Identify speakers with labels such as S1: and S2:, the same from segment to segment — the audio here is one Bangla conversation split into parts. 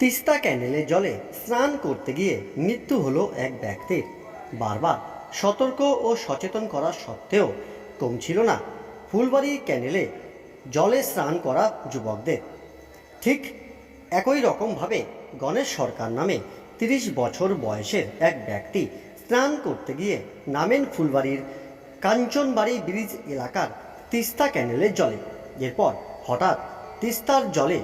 S1: তিস্তা ক্যানেলের জলে স্নান করতে গিয়ে মৃত্যু হলো এক ব্যক্তির। বারবার সতর্ক ও সচেতন করা সত্ত্বেও কমছিল না ফুলবাড়ি ক্যানেলে জলে স্নান করা যুবকদের। ঠিক একই রকমভাবে গণেশ সরকার নামে তিরিশ বছর বয়সের এক ব্যক্তি স্নান করতে গিয়ে নামেন ফুলবাড়ির কাঞ্চনবাড়ি ব্রিজ এলাকার তিস্তা ক্যানেলের জলে। এরপর হঠাৎ তিস্তার জলে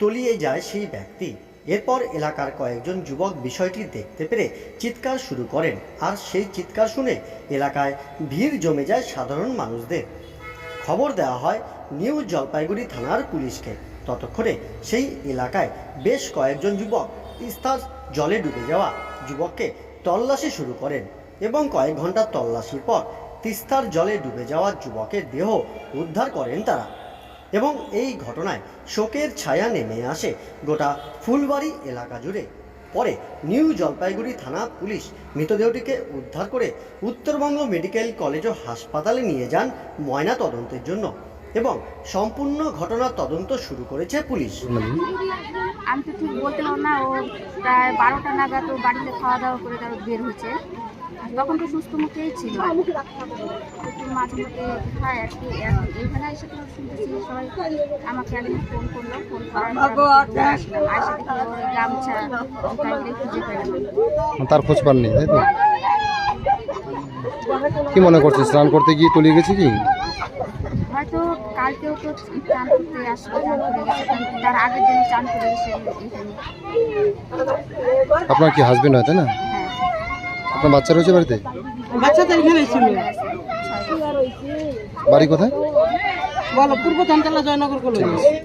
S1: তলিয়ে যায় সেই ব্যক্তি। এরপর এলাকার কয়েকজন যুবক বিষয়টি দেখতে পেরে চিৎকার শুরু করেন। আর সেই চিৎকার শুনে এলাকায় ভিড় জমে যায় সাধারণ মানুষদের। খবর দেওয়া হয়, নিউ জলপাইগুড়ি থানার পুলিশকে। ততক্ষণে সেই এলাকায় বেশ কয়েকজন যুবক তিস্তার জলে ডুবে যাওয়া যুবককে তল্লাশি শুরু করেন এবং কয়েক ঘণ্টার তল্লাশির পর তিস্তার জলে ডুবে যাওয়া যুবকের দেহ উদ্ধার করেন তারা। এবং এই ঘটনায় শোকের ছায়া নেমে আসে গোটা ফুলবাড়ি এলাকা জুড়ে। পরে নিউ জলপাইগুড়ি থানা পুলিশ মৃতদেহটিকে উদ্ধার করে উত্তরবঙ্গ মেডিকেল কলেজ ও হাসপাতালে নিয়ে যান ময়না তদন্তের জন্য এবং সম্পূর্ণ ঘটনার তদন্ত শুরু করেছে পুলিশ।
S2: আমি তো ঠিক বলতে পারব না ও প্রায় বারোটা নাগাদ ও বাড়িতে খাওয়া দাওয়া করে তার বের হয়েছে। তখন তো সুস্থ মুখেই ছিল। মাঝে মধ্যে কোথায় আর কি এইখানে এসে তো শুনতেছি সবাই আমাকে একদিন ফোন করল। ফোন করার আসে দেখি। ওর গামছা খুঁজে পেলাম
S3: তার খোঁজ পাননি তাই তো? কি মনে করছে স্নান করতে গিয়ে তলিয়ে গেছে কি?
S2: হয়তো কালকেও তো চান করতে আসবে চান করে গেছে কিন্তু তার আগের দিন চান করে গেছে এখানে।
S3: আপনার কি হাজবেন্ড হয় তাই না?
S2: হ্যাঁ।
S3: আপনার বাচ্চা রয়েছে বাড়িতে?
S4: বাচ্চাদের এখানে ছিল।
S3: বাড়ি কোথায়?
S4: বলো পূর্ব ধানতলা জয়নগর কলেজ।